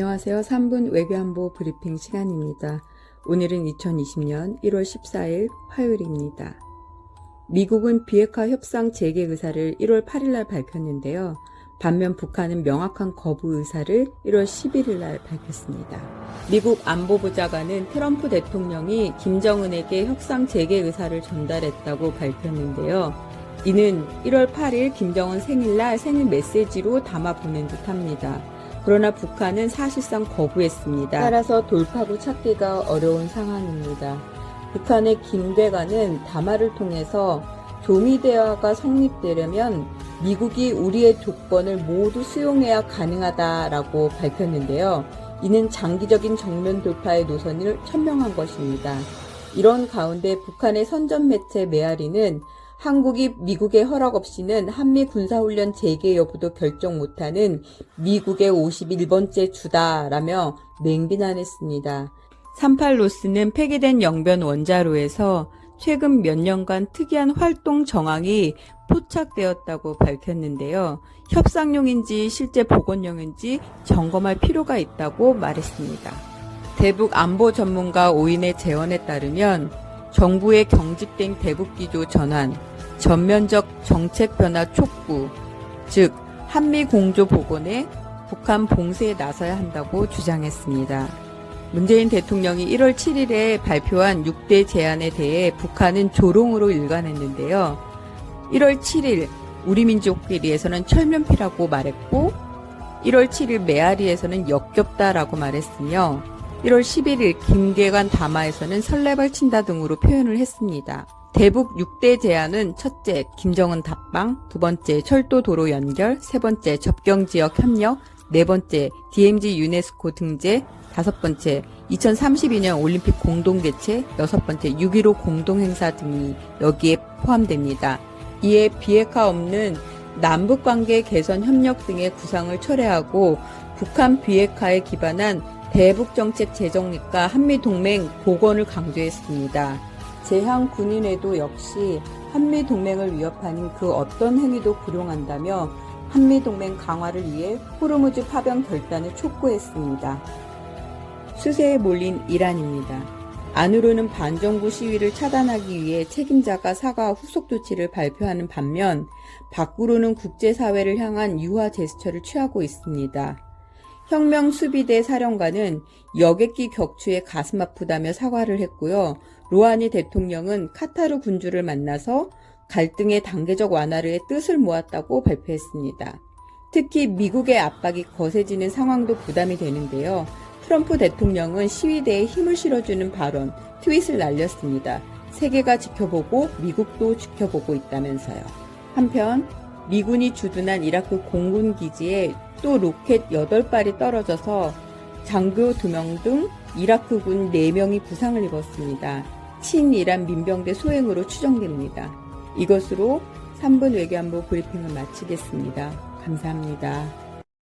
안녕하세요. 3분 외교안보 브리핑 시간입니다. 오늘은 2020년 1월 14일 화요일입니다. 미국은 비핵화 협상 재개 의사를 1월 8일날 밝혔는데요. 반면 북한은 명확한 거부 의사를 1월 11일날 밝혔습니다. 미국 안보부장관은 트럼프 대통령이 김정은에게 협상 재개 의사를 전달했다고 밝혔는데요. 이는 1월 8일 김정은 생일날 생일 메시지로 담아 보낸 듯 합니다. 그러나 북한은 사실상 거부했습니다. 따라서 돌파구 찾기가 어려운 상황입니다. 북한의 김대관은 담화를 통해서 조미 대화가 성립되려면 미국이 우리의 조건을 모두 수용해야 가능하다라고 밝혔는데요. 이는 장기적인 정면 돌파의 노선을 천명한 것입니다. 이런 가운데 북한의 선전 매체 메아리는 한국이 미국의 허락 없이는 한미 군사훈련 재개 여부도 결정 못하는 미국의 51번째 주다라며 맹비난했습니다. 38로스는 폐기된 영변 원자로에서 최근 몇 년간 특이한 활동 정황이 포착되었다고 밝혔는데요. 협상용인지 실제 복원용인지 점검할 필요가 있다고 말했습니다. 대북 안보 전문가 오인의 재원에 따르면 정부의 경직된 대북 기조 전환, 전면적 정책 변화 촉구, 즉 한미 공조 복원에 북한 봉쇄에 나서야 한다고 주장했습니다. 문재인 대통령이 1월 7일에 발표한 6대 제안에 대해 북한은 조롱으로 일관했는데요. 1월 7일 우리 민족끼리에서는 철면피라고 말했고 1월 7일 메아리에서는 역겹다라고 말했으며 1월 11일 김계관 담화에서는 설레발 친다 등으로 표현을 했습니다. 대북 6대 제안은 첫째 김정은 답방, 두 번째 철도 도로 연결, 세 번째 접경 지역 협력, 네 번째 DMZ 유네스코 등재, 다섯 번째 2032년 올림픽 공동 개최, 여섯 번째 6.15 공동 행사 등이 여기에 포함됩니다. 이에 비핵화 없는 남북 관계 개선 협력 등의 구상을 철회하고 북한 비핵화에 기반한 대북 정책 재정립과 한미 동맹 복원을 강조했습니다. 재향 군인회도 역시 한미 동맹을 위협하는 그 어떤 행위도 불용한다며 한미 동맹 강화를 위해 호르무즈 파병 결단을 촉구했습니다. 수세에 몰린 이란입니다. 안으로는 반정부 시위를 차단하기 위해 책임자가 사과 후속 조치를 발표하는 반면 밖으로는 국제사회를 향한 유화 제스처를 취하고 있습니다. 혁명 수비대 사령관은 여객기 격추에 가슴 아프다며 사과를 했고요. 로하니 대통령은 카타르 군주를 만나서 갈등의 단계적 완화를 뜻을 모았다고 발표했습니다. 특히 미국의 압박이 거세지는 상황도 부담이 되는데요. 트럼프 대통령은 시위대에 힘을 실어주는 발언, 트윗을 날렸습니다. 세계가 지켜보고 미국도 지켜보고 있다면서요. 한편 미군이 주둔한 이라크 공군 기지에 또 로켓 8발이 떨어져서 장교 2명 등 이라크군 4명이 부상을 입었습니다. 친이란 민병대 소행으로 추정됩니다. 이것으로 3분 외교안보 브리핑을 마치겠습니다. 감사합니다.